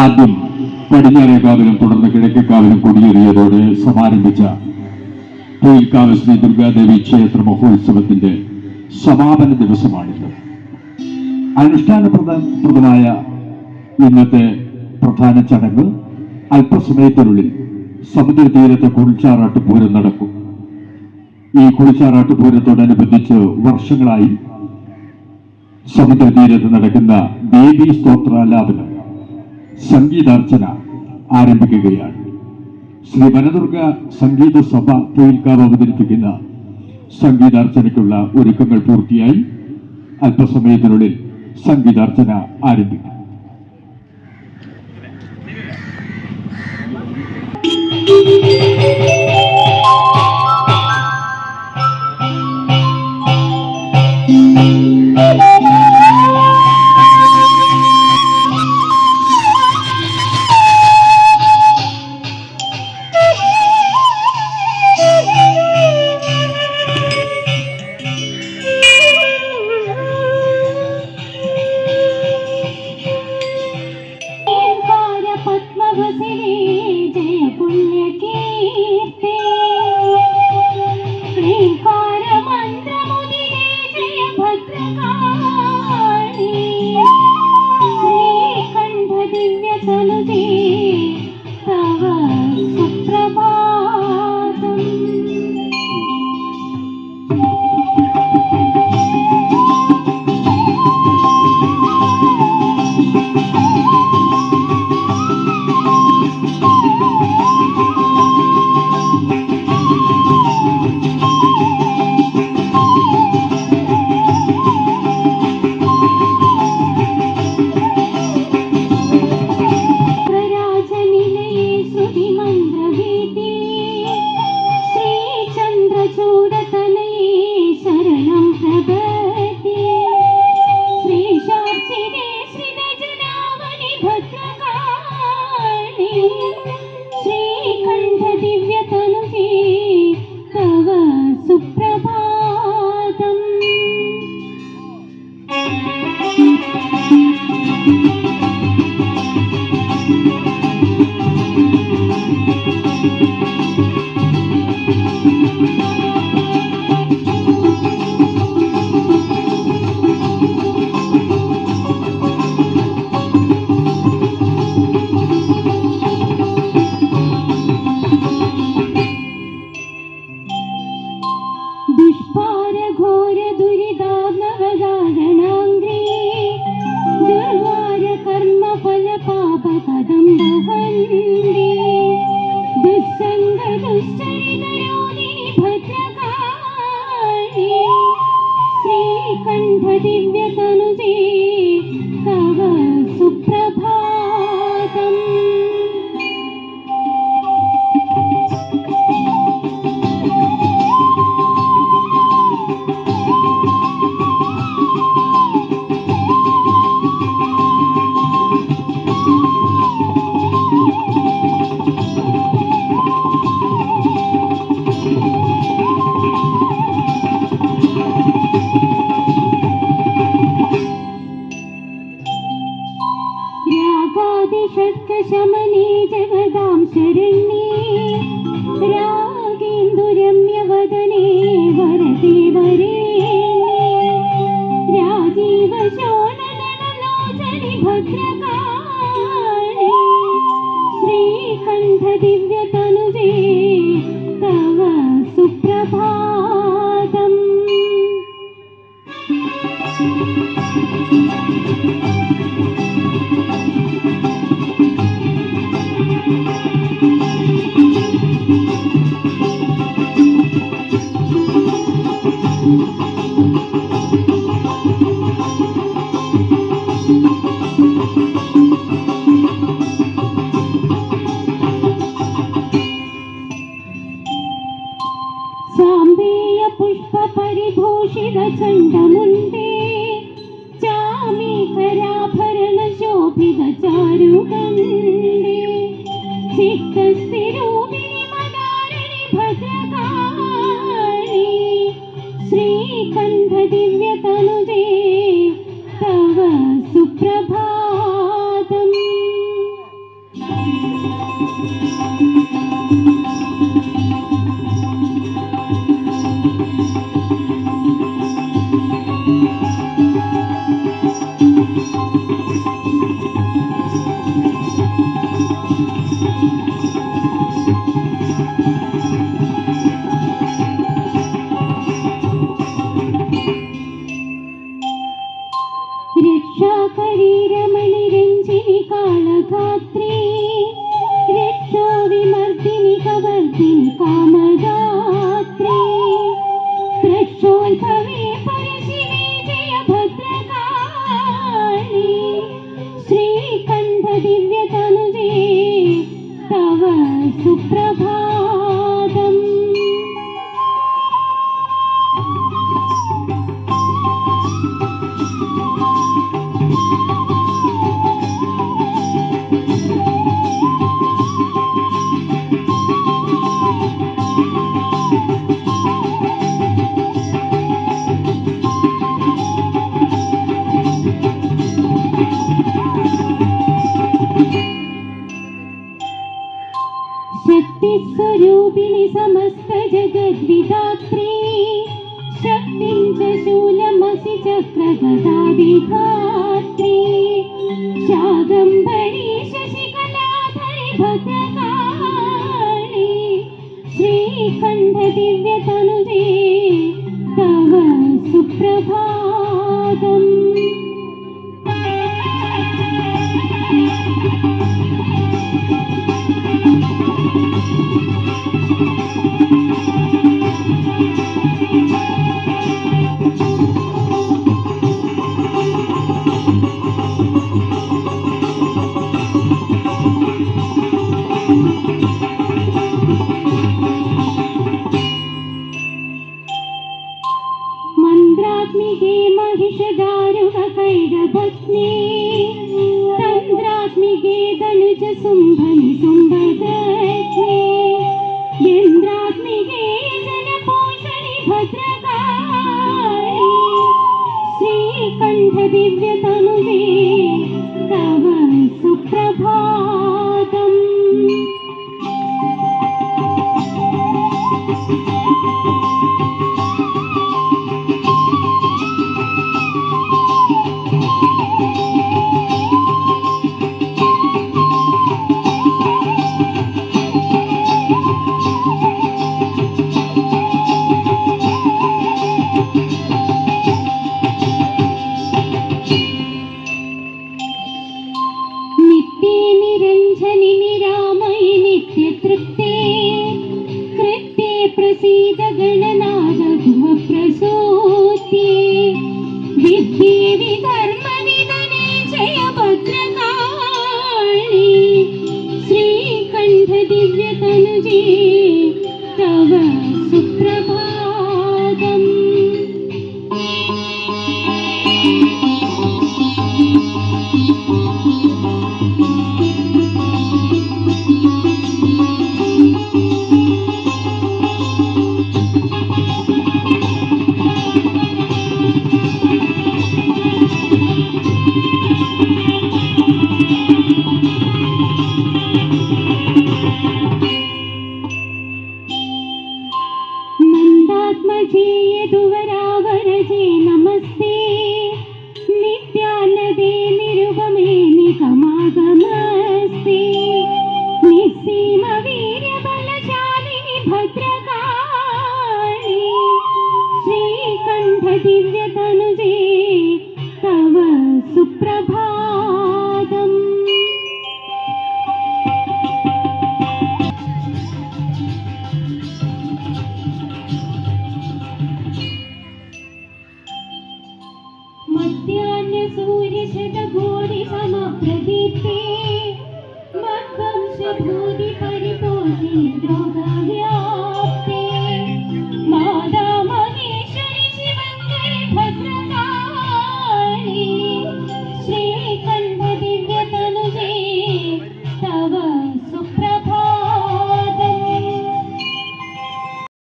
ആദ്യം പടിഞ്ഞാറേക്കാവിലും തുടർന്ന് കിഴക്കേക്കാവിലും കൊടിയേറിയതോടെ സമാരംഭിച്ച പൂയിൽക്കാവ് ശ്രീ ദുർഗാദേവി ക്ഷേത്ര മഹോത്സവത്തിന്റെ സമാപന ദിവസമാണിത്. അനുഷ്ഠാനപ്രദമായ ഇന്നത്തെ പ്രധാന ചടങ്ങ് അല്പസമയത്തിനുള്ളിൽ സമുദ്രതീരത്തെ കുളിച്ചാറാട്ട് പൂരം നടക്കും. ഈ കുളിച്ചാറാട്ട് പൂരത്തോടനുബന്ധിച്ച് വർഷങ്ങളായി സമുദ്രതീരത്ത് നടക്കുന്ന ദേവി സ്തോത്രാലാപനം സംഗീതാർച്ചന ആരംഭിക്കുകയാണ്. ശ്രീ വനദുർഗ സംഗീത സഭ തൊഴിൽക്കാവ് അവതരിപ്പിക്കുന്ന സംഗീതാർച്ചനയ്ക്കുള്ള ഒരുക്കങ്ങൾ പൂർത്തിയായി. അല്പസമയത്തിനുള്ളിൽ സംഗീതാർച്ചന ആരംഭിക്കും. Omkara where രാഗാദിഷട്കശമനേ ജഗദാം ശരണ്യേ രാഗേന്ദുരമ്യവദനേ വരദേ വരേണ്യേ Rajeev ശോണനലോചനി Bhadrakali സാമ്പേയ Pushpa പരിഭൂഷിത ചണ്ഡമുണ്ടേ ചാമീകരാഭരണ Sobhita ചാരുകണ്ടേ ചിത്തസ്ഥിരൂപിണി മദാരിണി Bhadrakali Srikanta ദിവ്യതനുജേ Amadatri, threshold. ദേവിനി രാമയി നിത്യതൃപ്തേ. കൃത്യേ Praseetha ഗണനാഥ പ്രസൂത്യേ വിദ്യേ വിധർമ്മ വിധനേ Jaya Bhadrakali Srikanta Divya തനുജേ tawa Suprabha 心已飘飞